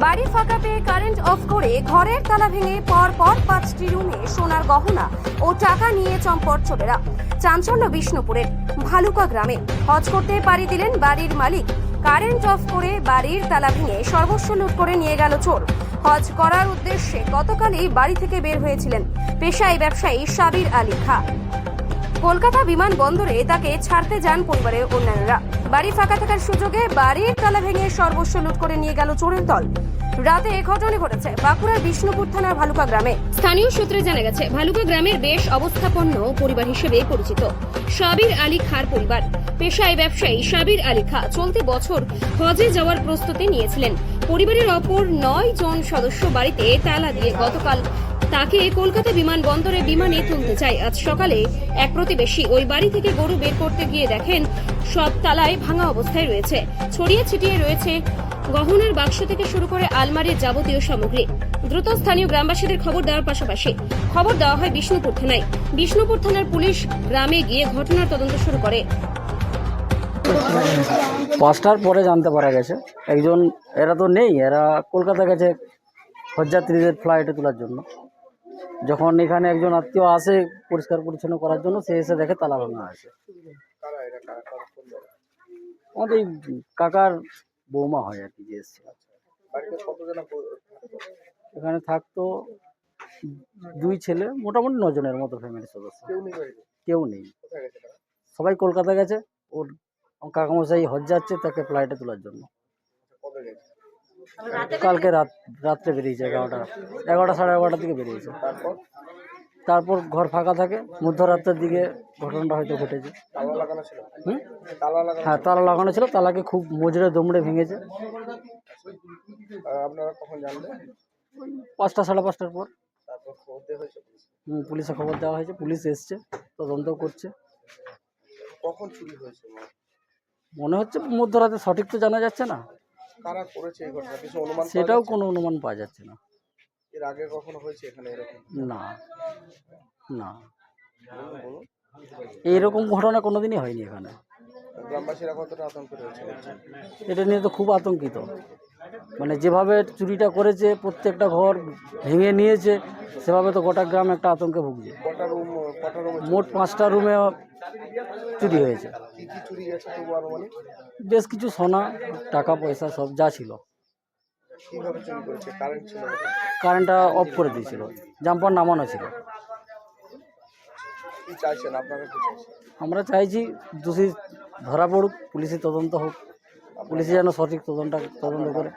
বাড়ি ফাঁকা পেয়ে কারেন্ট অফ করে ঘরের তালা ভেঙে পর পর পাঁচটি রুমে সোনার গহনা ও টাকা নিয়ে চম্পট চোরেরা চাঞ্চল্য বিষ্ণুপুরের ভালুকা গ্রামে। হজ করতে পাড়ি দিলেন বাড়ির মালিক। কারেন্ট অফ করে বাড়ির তালা ভেঙে সর্বস্ব লুট করে নিয়ে গেল চোর। হজ করার উদ্দেশ্যে গতকালই বাড়ি থেকে বের হয়েছিলেন পেশায় ব্যবসায়ী সাবির আলী খা। কলকাতা বিমানবন্দরে তাকে ছাড়তে যান পরিবারের অন্যান্যরা। বাড়ি ফাঁকা থাকার সুযোগে বাড়ির তালা ভেঙে সর্বস্ব লুট করে নিয়ে গেল চোরের দল। রাতে এ ঘটনা ঘটেছে বাঁকুড়ার বিষ্ণুপুর থানার ভালুকা গ্রামে। স্থানীয় সূত্রে জানা গেছে, ভালুকা গ্রামের বেশ অবস্থাপন্ন পরিবার হিসেবে পরিচিত। সাবির আলী খার পরিবার। পেশায় ব্যবসায়ী সাবির আলী খা চলতি বছর হজে যাওয়ার প্রস্তুতি নিয়েছিলেন। পরিবারের অপর নয় জন সদস্য বাড়িতে তালা দিয়ে গতকাল তাকে কলকাতা বিমানবন্দরে বিমানে তুলতে চায়। আজ সকালে এক প্রতিবেশী ওই বাড়ি থেকে গরু বের করতে গিয়ে দেখেন সব তালায় ভাঙা অবস্থায় রয়েছে। ছড়িয়ে ছিটিয়ে রয়েছে গহনার বাক্স থেকে শুরু করে আলমারির যাবতীয় সামগ্রী। দ্রুত স্থানীয় গ্রামবাসীদের খবর দেওয়ার পাশাপাশি খবর দেওয়া হয় বিষ্ণুপুর থানায়। বিষ্ণুপুর থানার পুলিশ গ্রামে গিয়ে ঘটনার তদন্ত শুরু করে। পাঁচটার পরে জানতে পারা গেছে। একজন, এরা তো নেই, এরা কলকাতা গেছে হজযাত্রীদের ফ্লাইটে তোলার জন্য। যখন এখানে একজন আত্মীয় আসে পরিষ্কার পরিচ্ছন্ন করার জন্য সে এসে দেখে তালা ভাঙা আছে আমাদের কাকার বৌমা হয় আর কি যে এসছে। এখানে থাকতো দুই ছেলে মোটামুটি নজনের মতো ফ্যামিলি সদস্য। কেউ নেই সবাই কলকাতা গেছে ওর কাকামশাই হজ যাচ্ছে তাকে ফ্লাইটে তোলার জন্য। কালকে রাত রাত্রে বেরিয়েছে এগারোটা এগারোটা সাড়ে এগারোটার দিকে বেরিয়েছে। তারপর? ঘর ফাঁকা থাকে মধ্যরাত্রের দিকে ঘটনাটা হয়তো ঘটেছে? হ্যাঁ তালা লাগানো ছিল তালাকে খুব মজরে দমড়ে ভেঙেছে। আপনারা কখন জানলেন? পাঁচটা সাড়ে পাঁচটার পর। তারপর? হুম, পুলিশে খবর দেওয়া হয়েছে পুলিশ এসছে তদন্ত করছে। কখন চুরি হয়েছে মনে হচ্ছে মধ্যরাতে সঠিক তো জানা যাচ্ছে না। কারা করেছে এই ঘটনা? কিছু অনুমান পাওয়া সেটাও যাচ্ছে? কোনো অনুমান পাওয়া যাচ্ছে না। এর আগে কখনো হয়েছে এখানে এরকম? না। না। বলুন, বলুন এইরকম ঘটনা কোনোদিনই হয়নি এখানে। গ্রামবাসীরা কতটা আতঙ্ক রয়েছে এটা নিয়ে তো খুব আতঙ্কিত। মানে যেভাবে চুরিটা করেছে প্রত্যেকটা ঘর ভেঙে নিয়েছে সেভাবে তো গোটা গ্রাম একটা আতঙ্কে ভুগছে। মোট পাঁচটা রুমে চুরি হয়েছে। আনুমানিক বেশ কিছু সোনা টাকা পয়সা সব যা ছিল? কারেন্টটা অফ করে দিয়েছিল। জাম্পার নামানো ছিল। আমরা চাইছি দোষী ধরা পড়ুক পুলিশের তদন্ত হোক। পুলিশে যেন সঠিক তদন্ত তদন্ত করে।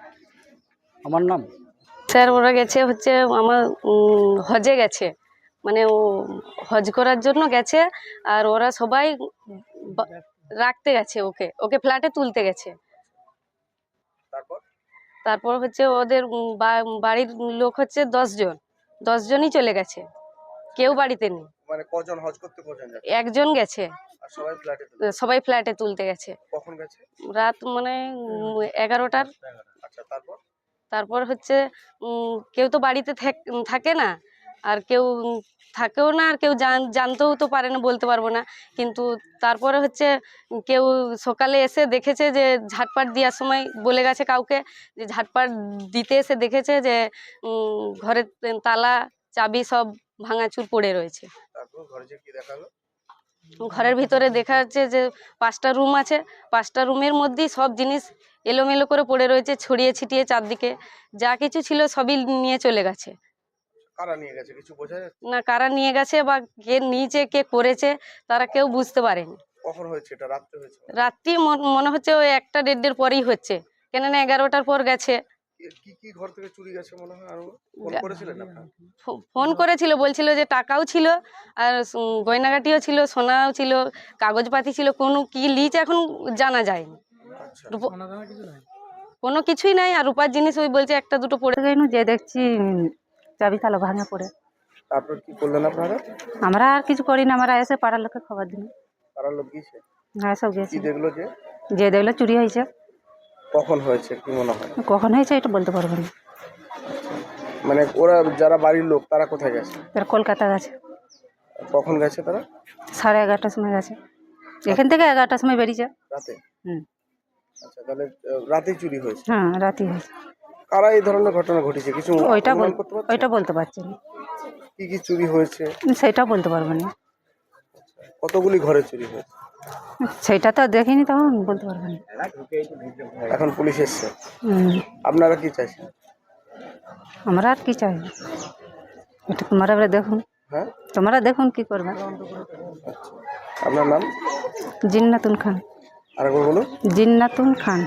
আমার নাম? স্যার ওরা গেছে হচ্ছে আমার হজে গেছে। মানে ও হজ করার জন্য গেছে আর ওরা সবাই রাখতে গেছে ওকে। ওকে ফ্ল্যাটে তুলতে গেছে। তারপর? তারপর হচ্ছে ওদের বা- বাড়ির লোক হচ্ছে দশজন। দশজনই চলে গেছে। কেউ বাড়িতে নেই। মানে কজন হজ করতে কজন যাচ্ছে একজন গেছে। আর সবাই ফ্ল্যাটে সবাই ফ্ল্যাটে তুলতে গেছে। কখন গেছে? রাত মানে এগারোটার। আচ্ছা তারপর? তারপর হচ্ছে কেউ তো বাড়িতে থাক- না। আর কেউ থাকেও না আর কেউ জান- জানতেও তো পারে না বলতে পারব না। কিন্তু তারপরে হচ্ছে কেউ সকালে এসে দেখেছে যে ঝাটপাট দেওয়ার সময় বলে গেছে কাউকে যে ঝাটপাট দিতে এসে দেখেছে যে ঘরের তালা চাবি সব ভাঙাচুর পড়ে রয়েছে। ঘরে যে কি দেখাল? ঘরের ভিতরে দেখা যাচ্ছে যে পাঁচটা রুম আছে। পাঁচটা রুমের মধ্যেই সব জিনিস এলোমেলো করে পড়ে রয়েছে ছড়িয়ে ছিটিয়ে চারদিকে। যা কিছু ছিল সবই নিয়ে চলে গেছে। কারা নিয়ে গেছে? কিছু বোঝা যাচ্ছে? না কারা নিয়ে গেছে বা কে নিয়েছে কে করেছে তারা কেউ বুঝতে পারেনি। কখন হয়েছে এটা? রাত্রে হয়েছে? রাত্রি মন- হচ্ছে ওই একটা দেড়টার পরেই হচ্ছে। কেননা এগারোটার পর গেছে। কি কি ঘর থেকে চুরি গেছে মনে হয়? আরও ফোন করেছিলেন আপনারা? ফো- ফোন করেছিল বলছিল যে টাকাও ছিল আর গয়নাগাটিও ছিল সোনাও ছিল কাগজপাতি ছিল কোনো কি লিচ এখন জানা যায়নি। আচ্ছা। কোনো কিছুই নাই আর রূপার জিনিস ওই বলছে একটা দুটো পড়ে গেনু যে দেখছি চাবি তালা ভাঙে পড়ে। তারপর কি করলেন আপনারা? আমরা আর কিছু করি না আমরা এসে পাড়ার লোককে খবর দিন পাড়ার লোক গিয়েছে? হ্যাঁ সব কি গেছি দেখল যে? যে দেখল চুরি হয়েছে। কখন হয়েছে কি মনে হয়? কখন হয়েছে এটা বলতে পারব না। মানে ওরা যারা বাড়ির লোক তারা কোথায় গেছে? তারা কলকাতা গেছে। কখন গেছে তারা? সাড়ে এগারোটার সময় গেছে। এখান থেকে এগারোটার সময় বেরিয়েছে। রাতে? হুম। আচ্ছা তাহলে রাতে চুরি হয়েছে? হ্যাঁ রাতে হয়েছে। কারা এই ধরনের ঘটনা ঘটেছে? কিছু ওইটা? ওইটা বলতে পারছি না। কি কি চুরি হয়েছে? সেটা বলতে পারব না। কতগুলি ঘরে চুরি হয়েছে? সেটা তো দেখিনি তখন বলতে পারবেন এখন পুলিশ এসছে। আপনারা কি চাইছেন? আমরা আর কি চাই? এটা তোমরা এবারে দেখুন। হ্যাঁ? তোমরা দেখুন কি করবে। আপনার নাম? জিন্নাতুন খান। আর বলুন। জিন্নাতুন খান।